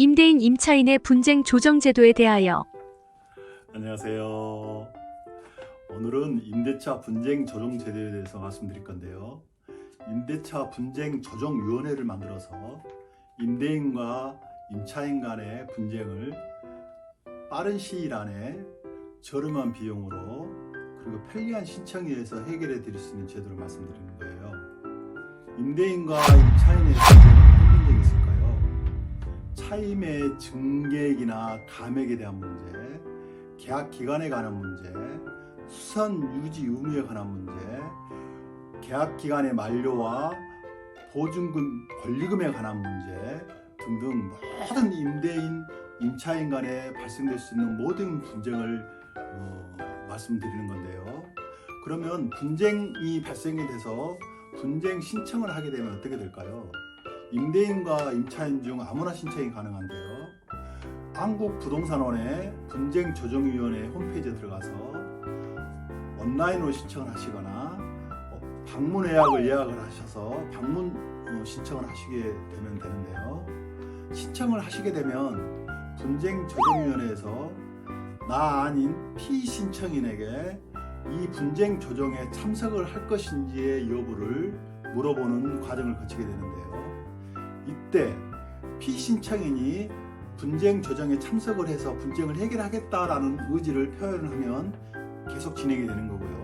임대인 임차인의 분쟁 조정 제도에 대하여 안녕하세요. 오늘은 임대차 분쟁 조정 제도에 대해서 말씀드릴 건데요. 임대차 분쟁 조정 위원회를 만들어서 임대인과 임차인 간의 분쟁을 빠른 시일 안에 저렴한 비용으로 그리고 편리한 신청에 의해서 해결해 드릴 수 있는 제도를 말씀드리는 거예요. 임대인과 임차인의 분쟁 차임의 증계액이나 감액에 대한 문제, 계약 기간에 관한 문제, 수선 유지 의무에 관한 문제, 계약 기간의 만료와 보증금 권리금에 관한 문제 등등 모든 임대인 임차인 간에 발생될 수 있는 모든 분쟁을 어, 말씀드리는 건데요. 그러면 분쟁이 발생이 돼서 분쟁 신청을 하게 되면 어떻게 될까요? 임대인과 임차인 중 아무나 신청이 가능한데요. 한국부동산원의 분쟁조정위원회 홈페이지에 들어가서 온라인으로 신청을 하시거나 어, 방문 예약을 예약을 하셔서 방문 어, 신청을 하시게 되면 되는데요. 신청을 하시게 되면 분쟁조정위원회에서 나 아닌 피신청인에게 이 분쟁 조정에 참석을 할 것인지의 여부를 물어보는 과정을 거치게 되는데요. 이때 피신청인이 분쟁 조정에 참석을 해서 분쟁을 해결하겠다라는 의지를 표현하면 계속 진행이 되는 거고요.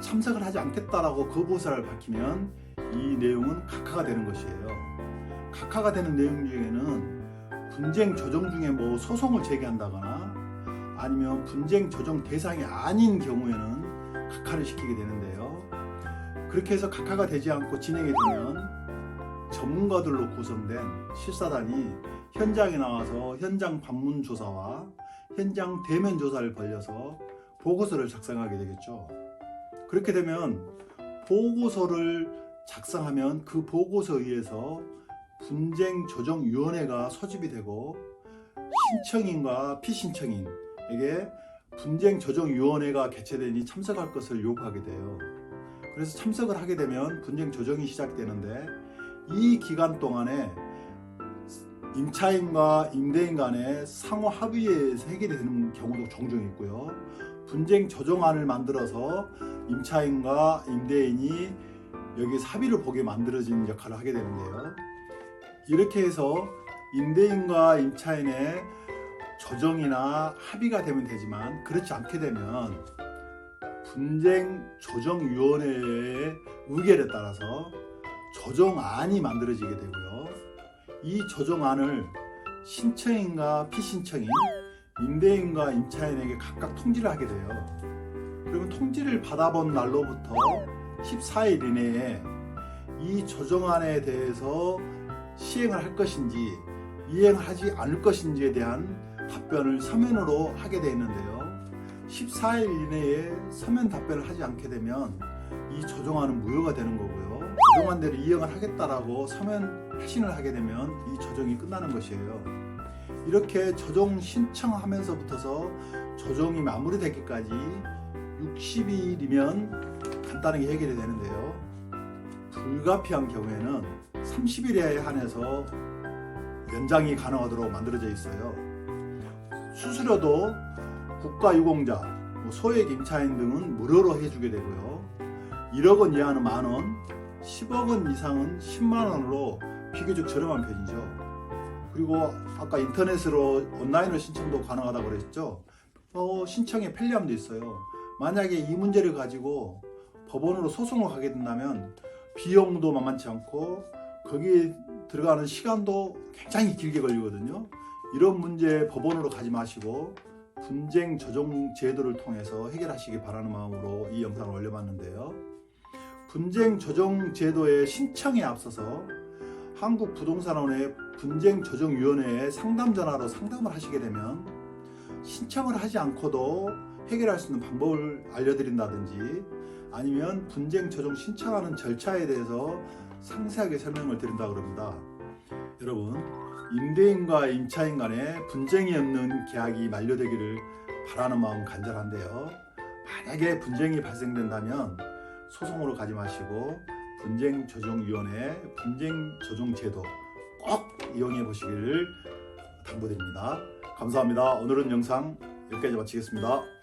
참석을 하지 않겠다라고 거부사를 밝히면 이 내용은 각하가 되는 것이에요. 각하가 되는 내용 중에는 분쟁 조정 중에 뭐 소송을 제기한다거나 아니면 분쟁 조정 대상이 아닌 경우에는 각하를 시키게 되는데요. 그렇게 해서 각하가 되지 않고 진행이 되면 전문가들로 구성된 실사단이 현장에 나와서 현장 방문 조사와 현장 대면 조사를 벌여서 보고서를 작성하게 되겠죠. 그렇게 되면 보고서를 작성하면 그 보고서에 의해서 분쟁 조정 위원회가 소집이 되고 신청인과 피신청인에게 분쟁 조정 위원회가 개최되니 참석할 것을 요구하게 돼요. 그래서 참석을 하게 되면 분쟁 조정이 시작되는데 이 기간 동안에 임차인과 임대인 간의 상호 합의에 의해서 해결이 되는 경우도 종종 있고요. 분쟁 조정안을 만들어서 임차인과 임대인이 여기 합의를 보게 만들어진 역할을 하게 되는데요. 이렇게 해서 임대인과 임차인의 조정이나 합의가 되면 되지만 그렇지 않게 되면 분쟁 조정위원회의 의결에 따라서 조정안이 만들어지게 되고요. 이 조정안을 신청인과 피신청인, 임대인과 임차인에게 각각 통지를 하게 돼요. 그러면 통지를 받아본 날로부터 14일 이내에 이 조정안에 대해서 시행을 할 것인지 이행하지 않을 것인지에 대한 답변을 서면으로 하게 되어 있는데요. 14일 이내에 서면 답변을 하지 않게 되면 이 조정안은 무효가 되는 거고요. 조정안대로 이행을 하겠다라고 서면 회신을 하게 되면 이 조정이 끝나는 것이에요. 이렇게 조정 신청하면서부터서 조정이 마무리되기까지 60일이면 간단하게 해결이 되는데요. 불가피한 경우에는 30일에 한해서 연장이 가능하도록 만들어져 있어요. 수수료도 국가유공자, 뭐 소액 임차인 등은 무료로 해주게 되고요. 1억 원 이하는 만 원, 10억 원 이상은 10만 원으로 비교적 저렴한 편이죠. 그리고 아까 인터넷으로 온라인으로 신청도 가능하다고 그랬죠. 어, 신청에 편리함도 있어요. 만약에 이 문제를 가지고 법원으로 소송을 가게 된다면 비용도 만만치 않고 거기에 들어가는 시간도 굉장히 길게 걸리거든요. 이런 문제 법원으로 가지 마시고 분쟁 조정 제도를 통해서 해결하시기 바라는 마음으로 이 영상을 올려봤는데요. 분쟁 조정 제도의 신청에 앞서서 한국부동산원의 분쟁 조정 위원회에 상담 전화로 상담을 하시게 되면 신청을 하지 않고도 해결할 수 있는 방법을 알려드린다든지 아니면 분쟁 조정 신청하는 절차에 대해서 상세하게 설명을 드린다 그럽니다. 여러분 임대인과 임차인 간에 분쟁이 없는 계약이 만료되기를 바라는 마음 간절한데요. 만약에 분쟁이 발생된다면 소송으로 가지 마시고 분쟁 조정위원회 분쟁 조정 제도 꼭 이용해 보시기를 당부드립니다. 감사합니다. 오늘은 영상 여기까지 마치겠습니다.